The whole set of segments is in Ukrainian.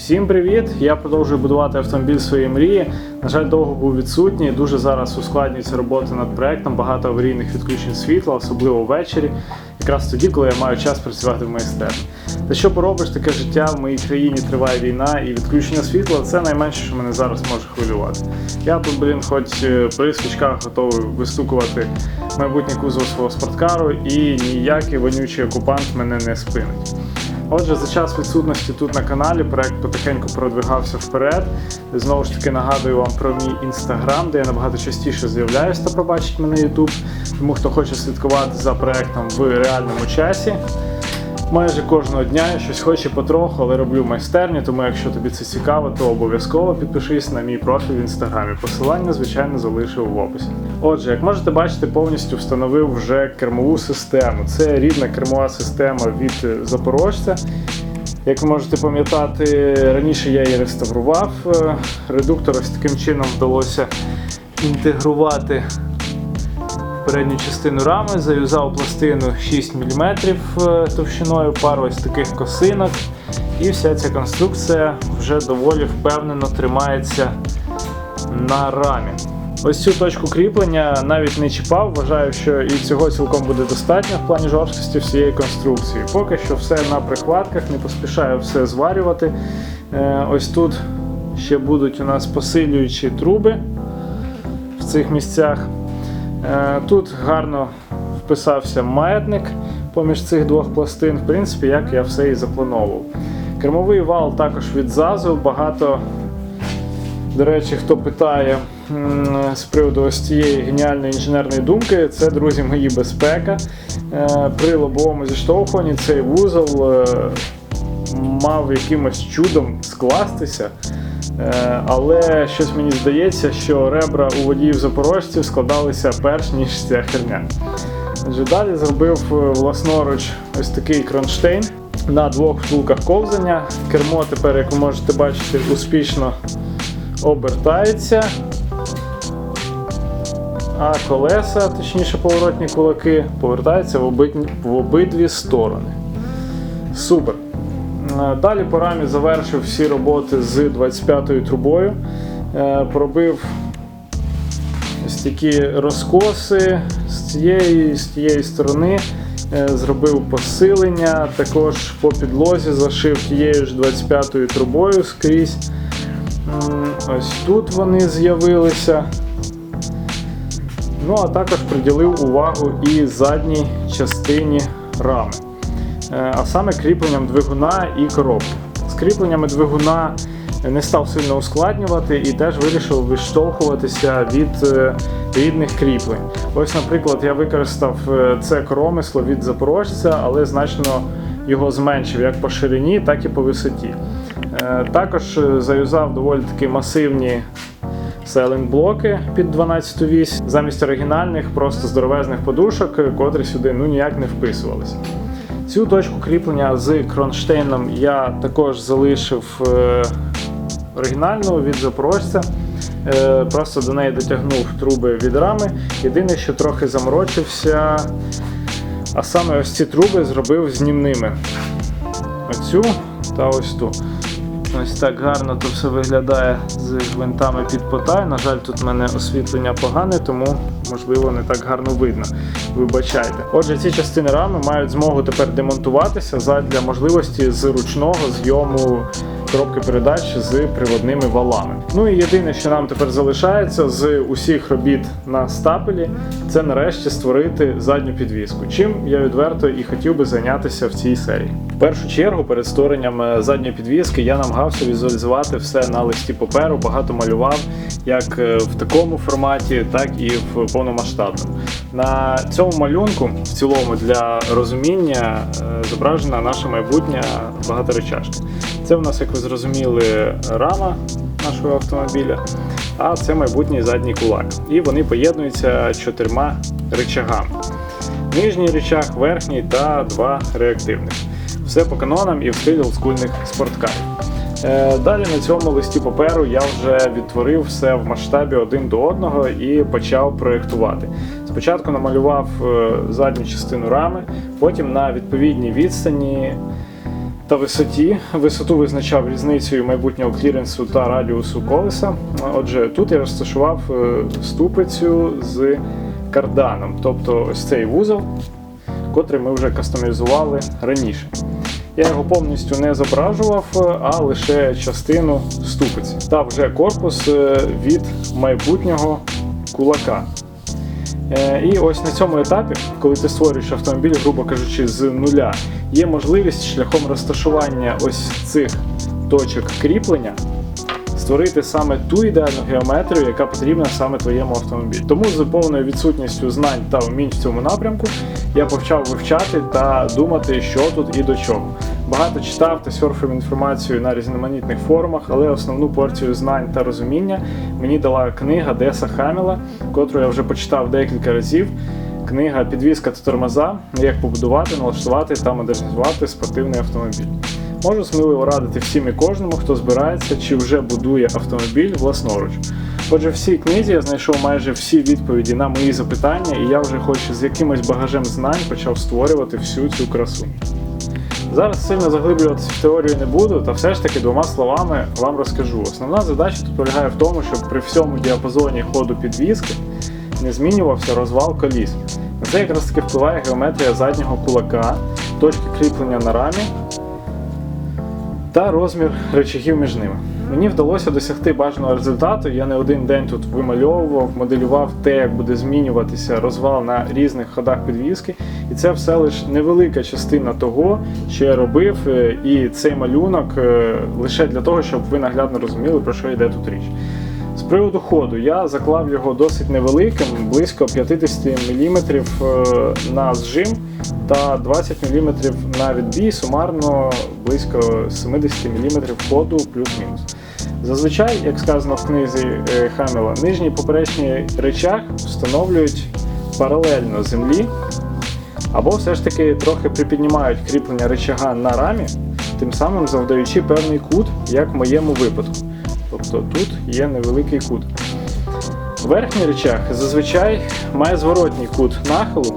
Всім привіт! Я продовжую будувати автомобіль своєї мрії. На жаль, довго був відсутній. Дуже зараз ускладнюється робота над проектом. Багато аварійних відключень світла, особливо ввечері. Якраз тоді, коли я маю час працювати в майстерні. Та що поробиш, таке життя в моїй країні триває війна, і відключення світла це найменше, що мене зараз може хвилювати. Я тут, блін, хоч е, при свічках готовий вистукувати майбутнє кузов свого спорткару, і ніякий вонючий окупант мене не спинить. Отже, за час відсутності тут на каналі проект потихеньку продвигався вперед. Знову ж таки нагадую вам про мій інстаграм, де я набагато частіше з'являюсь та пробачить мене Ютуб. Тому хто хоче слідкувати за проектом в реальному часі. Майже кожного дня я щось хочу потроху, але роблю майстерні, тому якщо тобі це цікаво, то обов'язково підпишись на мій профіль в інстаграмі. Посилання, звичайно, залишив в описі. Отже, як можете бачити, повністю встановив вже кермову систему. Це рідна кермова система від запорожця. Як ви можете пам'ятати, раніше я її реставрував. Редуктор ось таким чином вдалося інтегрувати передню частину рами, зав'язав пластину 6 мм товщиною, пару ось таких косинок. І вся ця конструкція вже доволі впевнено тримається на рамі. Ось цю точку кріплення навіть не чіпав, вважаю, що і цього цілком буде достатньо в плані жорсткості всієї конструкції. Поки що все на прихватках, не поспішаю все зварювати. Е, Ось тут ще будуть у нас посилюючі труби в цих місцях. Е, Тут гарно вписався маятник поміж цих двох пластин, в принципі, як я все і заплановував. Кермовий вал також від ЗАЗу. Багато, до речі, хто питає з приводу ось цієї геніальної інженерної думки, це, друзі, мої безпека. Е, При лобовому зіштовхуванні цей вузол е, мав якимось чудом скластися. Е, Але щось мені здається, що ребра у водіїв запорожців складалися перш ніж ця херня. Отже, далі зробив е, власноруч ось такий кронштейн на двох втулках ковзання. Кермо тепер, як ви можете бачити, успішно обертається. А колеса, точніше поворотні кулаки, повертаються в, обидні- в обидві сторони. Супер. Е, Далі по рамі завершив всі роботи з 25-ю трубою. Е, Пробив ось такі розкоси з цієї, з тієї сторони. Е, Зробив посилення, також по підлозі зашив тією ж 25-ю трубою скрізь. Ось тут вони з'явилися. Ну, а також приділив увагу і задній частині рами. Е, а саме кріпленням двигуна і коробки. З кріпленнями двигуна не став сильно ускладнювати і теж вирішив відштовхуватися від е, рідних кріплень. Ось, наприклад, я використав е, це коромисло від запорожця, але значно його зменшив як по ширині, так і по висоті. Також заюзав доволі таки масивні селінг-блоки під 12 вісь замість оригінальних, просто здоровезних подушок, котрі сюди ну ніяк не вписувалися. Цю точку кріплення з кронштейном я також залишив е, оригінальну від запорожця. Е, Просто до неї дотягнув труби від рами. Єдине, що трохи заморочився, а саме ось ці труби зробив знімними. Оцю та ось ту. Ось так гарно то все виглядає з гвинтами під потай. На жаль, тут в мене освітлення погане, тому можливо не так гарно видно. Вибачайте. Отже, ці частини рами мають змогу тепер демонтуватися задля можливості з ручного зйому коробки передач з приводними валами. Ну і єдине, що нам тепер залишається з усіх робіт на стапелі, це нарешті створити задню підвіску. Чим я відверто і хотів би зайнятися в цій серії. В першу чергу, перед створенням е, задньої підвіски я намагався візуалізувати все на листі паперу, багато малював як е, в такому форматі, так і в повномасштабному. На цьому малюнку, в цілому, для розуміння е, зображена наша майбутня багаторечашка. Це у нас, як ви зрозуміли, рама нашого автомобіля, а це майбутній задній кулак. І вони поєднуються чотирма рычагами. Нижній рычаг, верхній та два реактивних. Все по канонам і в стилі олдскульних спорткарів. Е, Далі на цьому листі паперу я вже відтворив все в масштабі один до одного і почав проєктувати. Спочатку намалював е, задню частину рами, потім на відповідній відстані та висоті. Висоту визначав різницею майбутнього кліренсу та радіусу колеса. Отже, тут я розташував е, ступицю з карданом, тобто ось цей вузол, котрий ми вже кастомізували раніше. Я його повністю не зображував, а лише частину ступиці. Та вже корпус е, від майбутнього кулака. Е, І ось на цьому етапі, коли ти створюєш автомобіль, грубо кажучи, з нуля, є можливість шляхом розташування ось цих точок кріплення створити саме ту ідеальну геометрію, яка потрібна саме твоєму автомобілю. Тому з повною відсутністю знань та вмінь в цьому напрямку я почав вивчати та думати, що тут і до чого. Багато читав та сьорфив інформацію на різноманітних форумах, але основну порцію знань та розуміння мені дала книга Деса Хаміла, котру я вже почитав декілька разів. Книга Підвізка та тормоза, як побудувати, налаштувати та модернізувати спортивний автомобіль. Можу сміливо радити всім і кожному, хто збирається чи вже будує автомобіль власноруч. Отже, в цій книзі я знайшов майже всі відповіді на мої запитання, і я вже хоч з якимось багажем знань почав створювати всю цю красу. Зараз сильно заглиблюватися в теорію не буду, та все ж таки двома словами вам розкажу. Основна задача тут полягає в тому, щоб при всьому діапазоні ходу підвіски не змінювався розвал коліс. На це якраз таки впливає геометрія заднього кулака, точки кріплення на рамі та розмір речагів між ними. Мені вдалося досягти бажаного результату. Я не один день тут вимальовував, моделював те, як буде змінюватися розвал на різних ходах підвіски. І це все лише невелика частина того, що я робив, е, і цей малюнок е, лише для того, щоб ви наглядно розуміли, про що йде тут річ. З приводу ходу я заклав його досить невеликим, близько 50 мм на зжим та 20 мм на відбій, сумарно близько 70 мм ходу плюс-мінус. Зазвичай, як сказано в книзі е, Хамела, нижній і поперечній речах встановлюють паралельно землі, або все ж таки трохи припіднімають кріплення речага на рамі, тим самим завдаючи певний кут, як в моєму випадку. Тобто тут є невеликий кут. Верхній речах зазвичай має зворотній кут нахилу.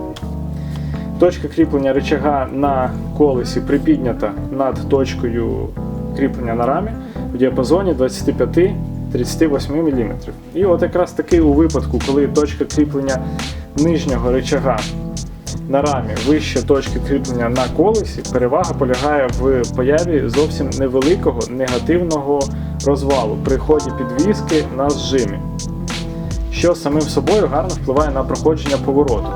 Точка кріплення речага на колесі припіднята над точкою кріплення на рамі в діапазоні 25-38 мм. І от якраз таки у випадку, коли точка кріплення нижнього речага на рамі вище точки кріплення на колесі, перевага полягає в появі зовсім невеликого негативного розвалу при ході підвіски на зжимі, що самим собою гарно впливає на проходження повороту.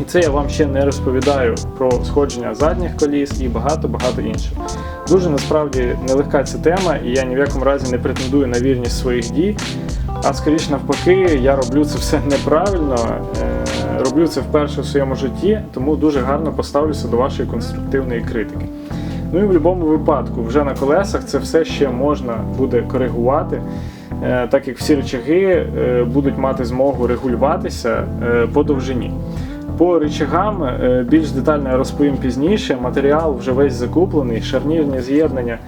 І це я вам ще не розповідаю про сходження задніх коліс і багато-багато іншого. Дуже насправді нелегка ця тема, і я ні в якому разі не претендую на вірність своїх дій. А скоріш навпаки, я роблю це все неправильно, е, роблю це вперше в своєму житті, тому дуже гарно поставлюся до вашої конструктивної критики. Ну і в будь-якому випадку, вже на колесах це все ще можна буде коригувати, е, так як всі речаги е, будуть мати змогу регулюватися по довжині. По речагам е, більш детально я розповім пізніше. Матеріал вже весь закуплений, шарнірні з'єднання,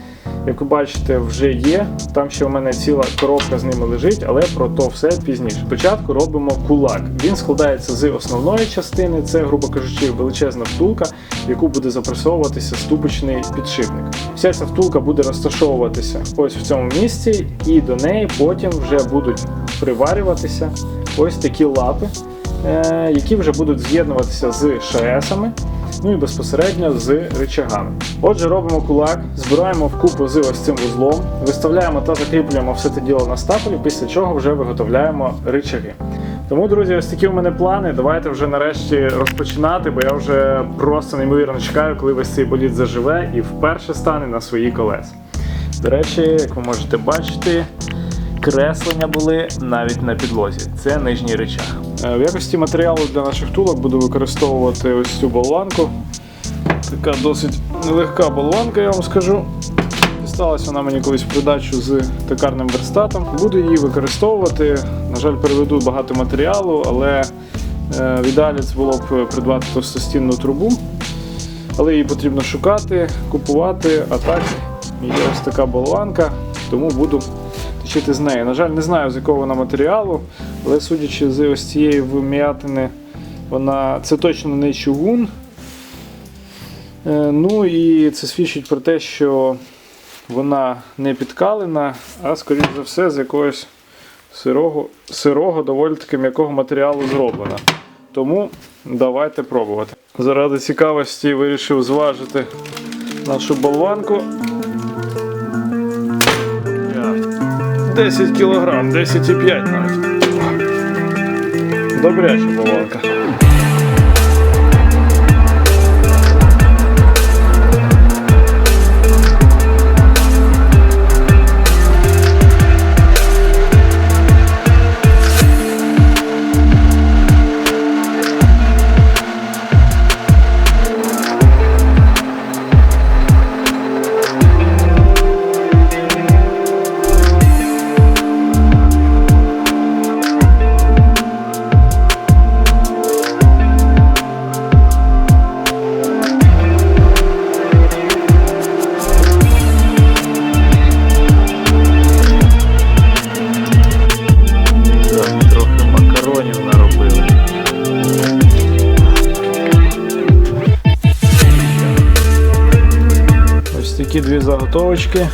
як ви бачите, вже є. Там ще в мене ціла коробка з ними лежить, але про то все пізніше. Спочатку робимо кулак. Він складається з основної частини, це, грубо кажучи, величезна втулка, в яку буде запресовуватися ступочний підшипник. Вся ця втулка буде розташовуватися ось в цьому місці, і до неї потім вже будуть приварюватися ось такі лапи. Е, які вже будуть з'єднуватися з ШСами, ну і безпосередньо з рычагами. Отже, робимо кулак, збираємо вкупу з ось цим вузлом, виставляємо та закріплюємо все це діло на стапелі, після чого вже виготовляємо рычаги. Тому, друзі, ось такі у мене плани. Давайте вже нарешті розпочинати, бо я вже просто неймовірно чекаю, коли весь цей боліт заживе і вперше стане на свої колеса. До речі, як ви можете бачити, креслення були навіть на підлозі. Це нижній речах. Е, В якості матеріалу для наших тулок буду використовувати ось цю болванку. Така досить нелегка болванка, я вам скажу. Дісталась вона мені колись в придачу з токарним верстатом. Буду її використовувати. На жаль, переведу багато матеріалу, але е, в ідеалі це було б придбати товстостінну трубу. Але її потрібно шукати, купувати, а так є ось така болванка, тому буду точити з нею. На жаль, не знаю з якого вона матеріалу, але судячи з ось цієї вм'ятини, вона це точно не чугун. Е, Ну і це свідчить про те, що вона не підкалена, а скоріш за все з якогось сирого, сирого доволі таки м'якого матеріалу зроблена. Тому давайте пробувати. Заради цікавості вирішив зважити нашу болванку. 10 кг, 10,5 навіть. Добряча болванка. Заготовочки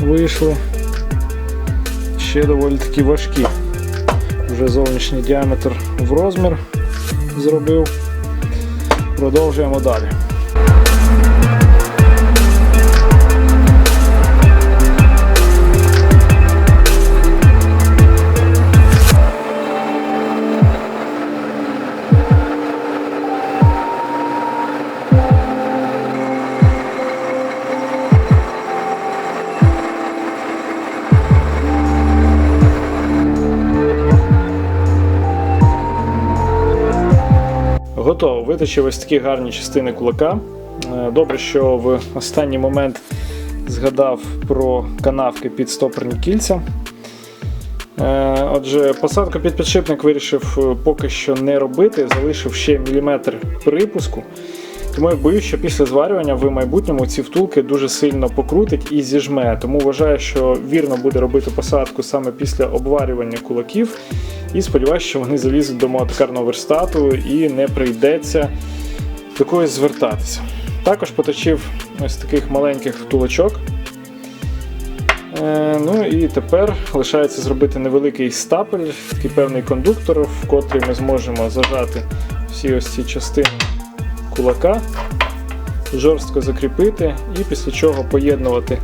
вийшли. Ще доволі таки важкі. Вже зовнішній діаметр в розмір зробив. Продовжуємо далі. Готово. Виточив ось такі гарні частини кулака. Е, Добре, що в останній момент згадав про канавки під стопорні кільця. Е, Отже, посадку під підшипник вирішив е, поки що не робити, залишив ще міліметр припуску. Тому я боюсь, що після зварювання в майбутньому ці втулки дуже сильно покрутить і зіжме. Тому вважаю, що вірно буде робити посадку саме після обварювання кулаків. І сподіваюся, що вони залізуть до мого верстату і не прийдеться до когось звертатися. Також поточив ось таких маленьких втулочок. Е, ну і тепер лишається зробити невеликий стапель, такий певний кондуктор, в котрий ми зможемо зажати всі ось ці частини кулака, жорстко закріпити і після чого поєднувати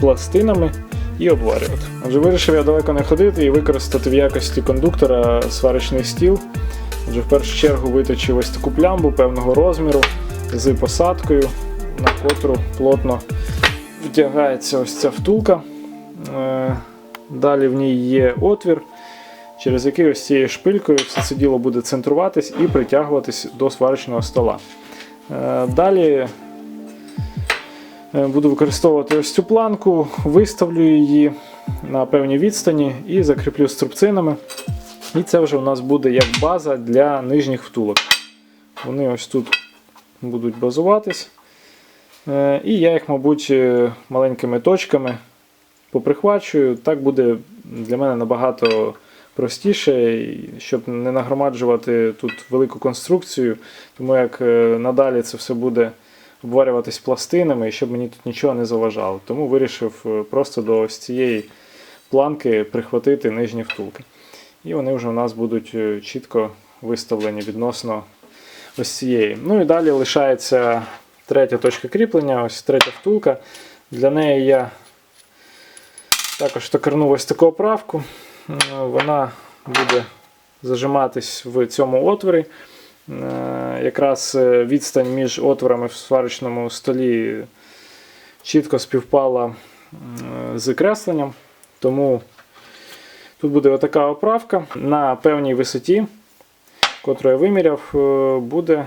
пластинами і обварювати. Отже, вирішив я далеко не ходити і використати в якості кондуктора сварочний стіл. Отже, в першу чергу виточив ось таку плямбу певного розміру з посадкою, на котру плотно вдягається ось ця втулка. Е, Далі в ній є отвір, через який ось цією шпилькою все це діло буде центруватись і притягуватись до сварочного стола. Е, Далі е, буду використовувати ось цю планку, виставлю її на певній відстані і закріплю струбцинами. І це вже у нас буде як база для нижніх втулок. Вони ось тут будуть базуватись. Е, І я їх, мабуть, маленькими точками поприхвачую. Так буде для мене набагато простіше, щоб не нагромаджувати тут велику конструкцію, тому як е, надалі це все буде обварюватись пластинами, і щоб мені тут нічого не заважало. Тому вирішив е, просто до ось цієї планки прихватити нижні втулки. І вони вже у нас будуть е, чітко виставлені відносно ось цієї. Ну і далі лишається третя точка кріплення, ось третя втулка. Для неї я також токарнув ось таку оправку. Е, Вона буде зажиматись в цьому отворі. Е, Якраз е, відстань між отворами в сварочному столі чітко співпала з кресленням. Тому тут буде отака оправка на певній висоті, котру я виміряв, буде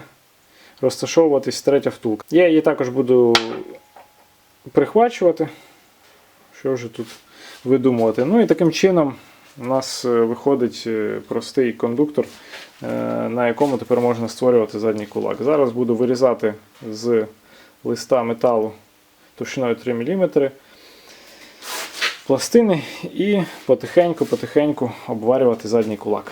розташовуватись третя втулка. Я її також буду прихвачувати. Що вже тут видумувати? Ну і таким чином у нас е, виходить е, простий кондуктор, е, на якому тепер можна створювати задній кулак. Зараз буду вирізати з листа металу товщиною 3 мм пластини і потихеньку-потихеньку обварювати задній кулак.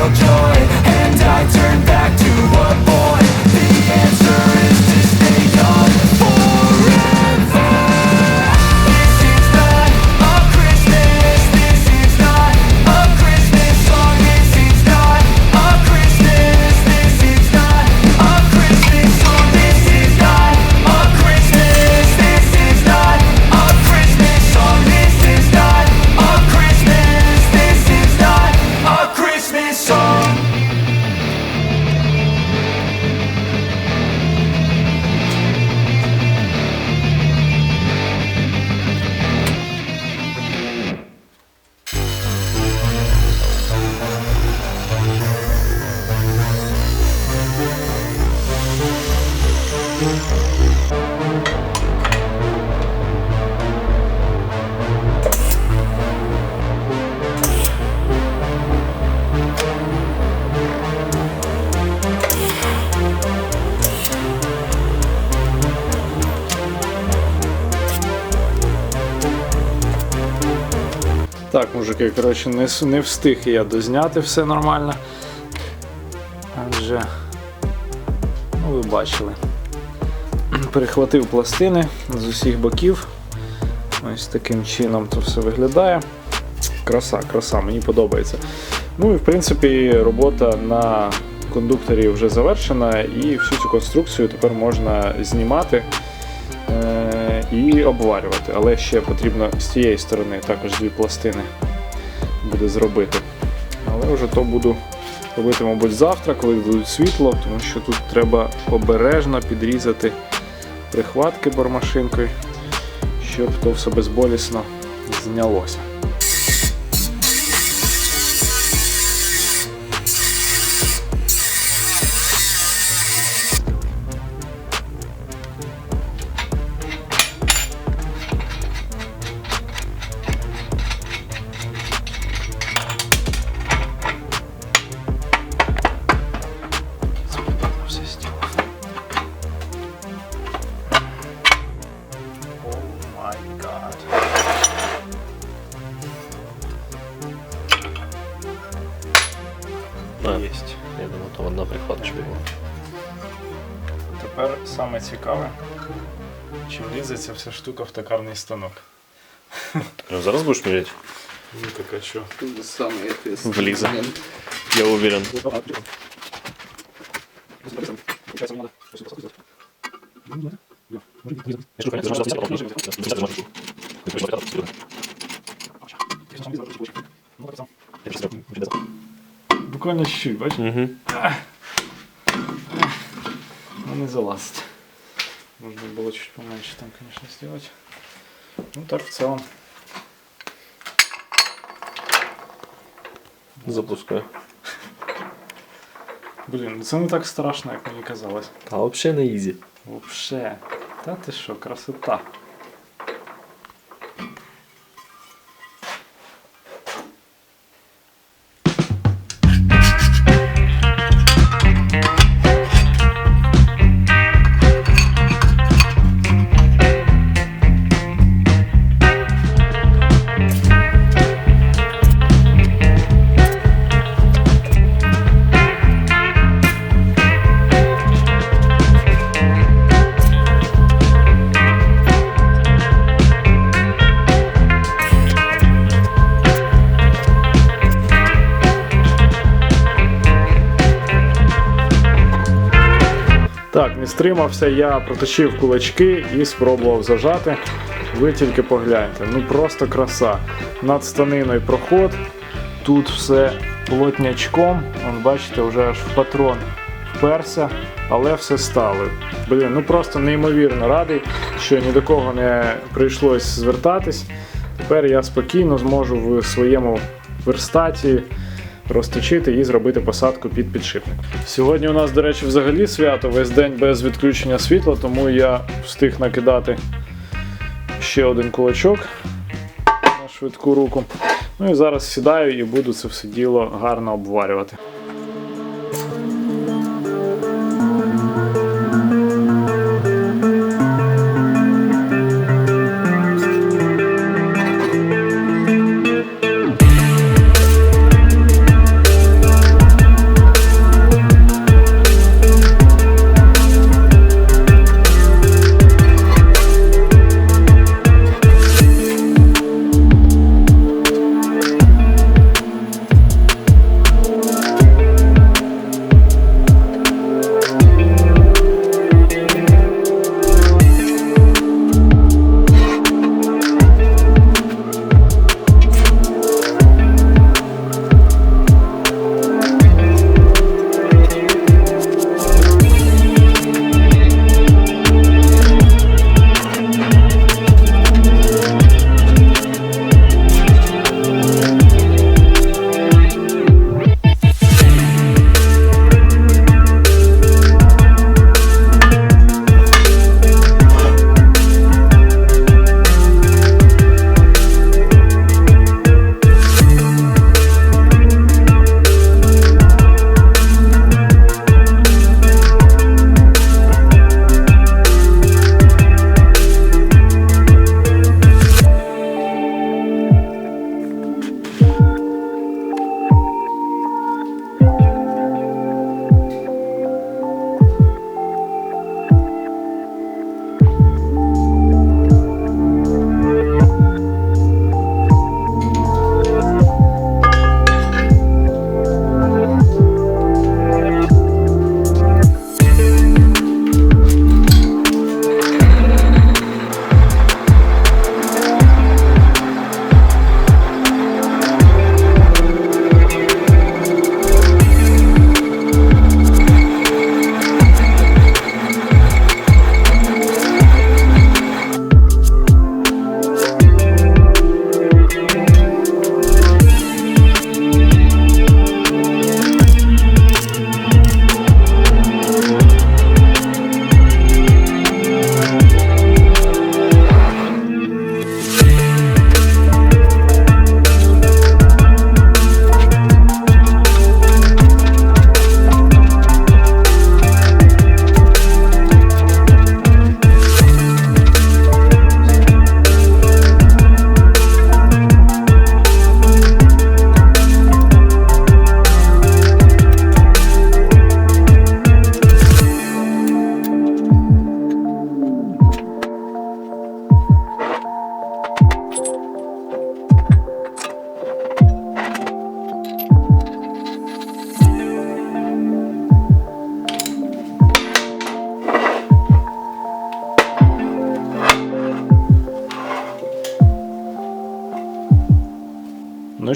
your joy. Мужики, коротше, не, не встиг я дозняти все нормально. Адже, ну ви бачили. Перехватив пластини з усіх боків. Ось таким чином то все виглядає. Краса, краса, мені подобається. Ну і в принципі робота на кондукторі вже завершена, і всю цю конструкцію тепер можна знімати е, і обварювати. Але ще потрібно з цієї сторони також дві пластини буде зробити. Але вже то буду робити, мабуть, завтра, коли дадуть світло, тому що тут треба обережно підрізати прихватки бормашинкою, щоб то все безболісно знялося. Вся штука в токарний станок. Прям зараз будеш міряти? Ну така що. Самый ответственный Влиза. Я уверен. Буквально чуть-чуть, бачиш? Угу. Ну не залазить. Можно было чуть поменьше там, конечно, сделать. Ну так в целом. Запускаю. Блін, ну це не так страшно, як мені казалось. А взагалі на ізі. Вообще. Та ти що, красота. Стримався, я проточив кулачки і спробував зажати. Ви тільки погляньте. Ну просто краса. Над станиною проход. Тут все плотнячком. Вон, бачите, вже аж в патрон вперся, але все стало. Блін, ну просто неймовірно радий, що ні до кого не прийшлось звертатись. Тепер я спокійно зможу в своєму верстаті розточити і зробити посадку під підшипник. Сьогодні у нас, до речі, взагалі свято, весь день без відключення світла, тому я встиг накидати ще один кулачок на швидку руку. Ну і зараз сідаю і буду це все діло гарно обварювати.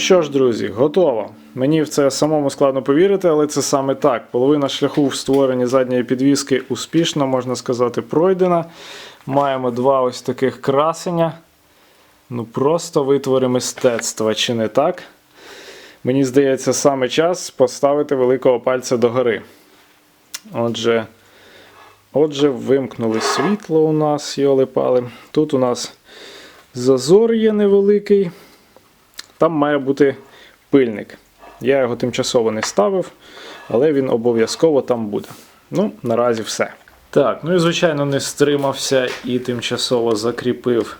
Що ж, друзі, готово. Мені в це самому складно повірити, але це саме так. Половина шляху в створенні задньої підвіски успішно, можна сказати, пройдена. Маємо два ось таких красення. Ну просто витвори мистецтва, чи не так? Мені здається, саме час поставити великого пальця догори. Отже, отже, вимкнули світло у нас, йоли-пали. Тут у нас зазор є невеликий. Там має бути пильник. Я його тимчасово не ставив, але він обов'язково там буде. Ну, наразі все. Так, ну і звичайно не стримався і тимчасово закріпив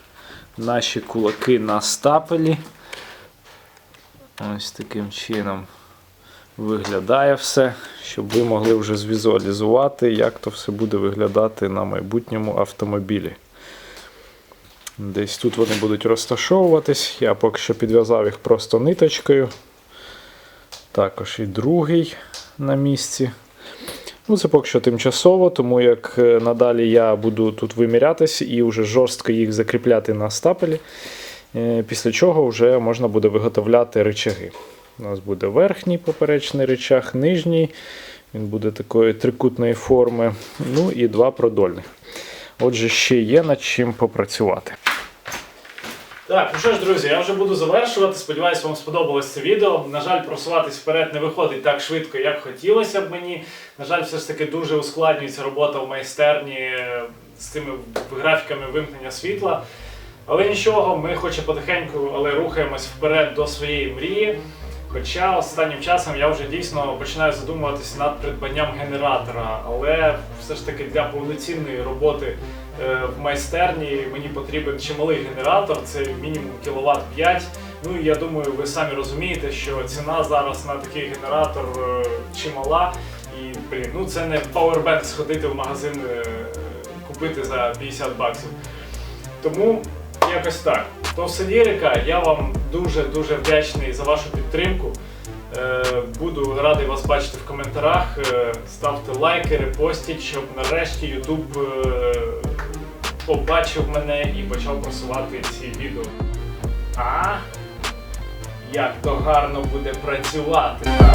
наші кулаки на стапелі. Ось таким чином виглядає все, щоб ви могли вже звізуалізувати, як то все буде виглядати на майбутньому автомобілі. Десь тут вони будуть розташовуватись. Я поки що підв'язав їх просто ниточкою. Також і другий на місці. Ну, це поки що тимчасово, тому як е, надалі я буду тут вимірятись і вже жорстко їх закріпляти на стапелі. Е, Після чого вже можна буде виготовляти рычаги. У нас буде верхній поперечний рычаг, нижній. Він буде такої трикутної форми. Ну і два продольних. Отже, ще є над чим попрацювати. Так, ну що ж, друзі, я вже буду завершувати. Сподіваюсь, вам сподобалось це відео. На жаль, просуватись вперед не виходить так швидко, як хотілося б мені. На жаль, все ж таки дуже ускладнюється робота в майстерні е, з цими графіками вимкнення світла. Але нічого, ми хоч і потихеньку, але рухаємось вперед до своєї мрії. Хоча останнім часом я вже дійсно починаю задумуватись над придбанням генератора, але все ж таки для повноцінної роботи е, в майстерні мені потрібен чималий генератор, це мінімум кіловат 5. Ну і я думаю, ви самі розумієте, що ціна зараз на такий генератор е, чимала. І блін, ну це не Powerbank сходити в магазин е, купити за 50 баксів. Тому якось так. То все лірика, я вам дуже-дуже вдячний за вашу підтримку. Е, Буду радий вас бачити в коментарях. Е, Ставте лайки, репостіть, щоб нарешті YouTube е, побачив мене і почав просувати ці відео. А? Як то гарно буде працювати. Так.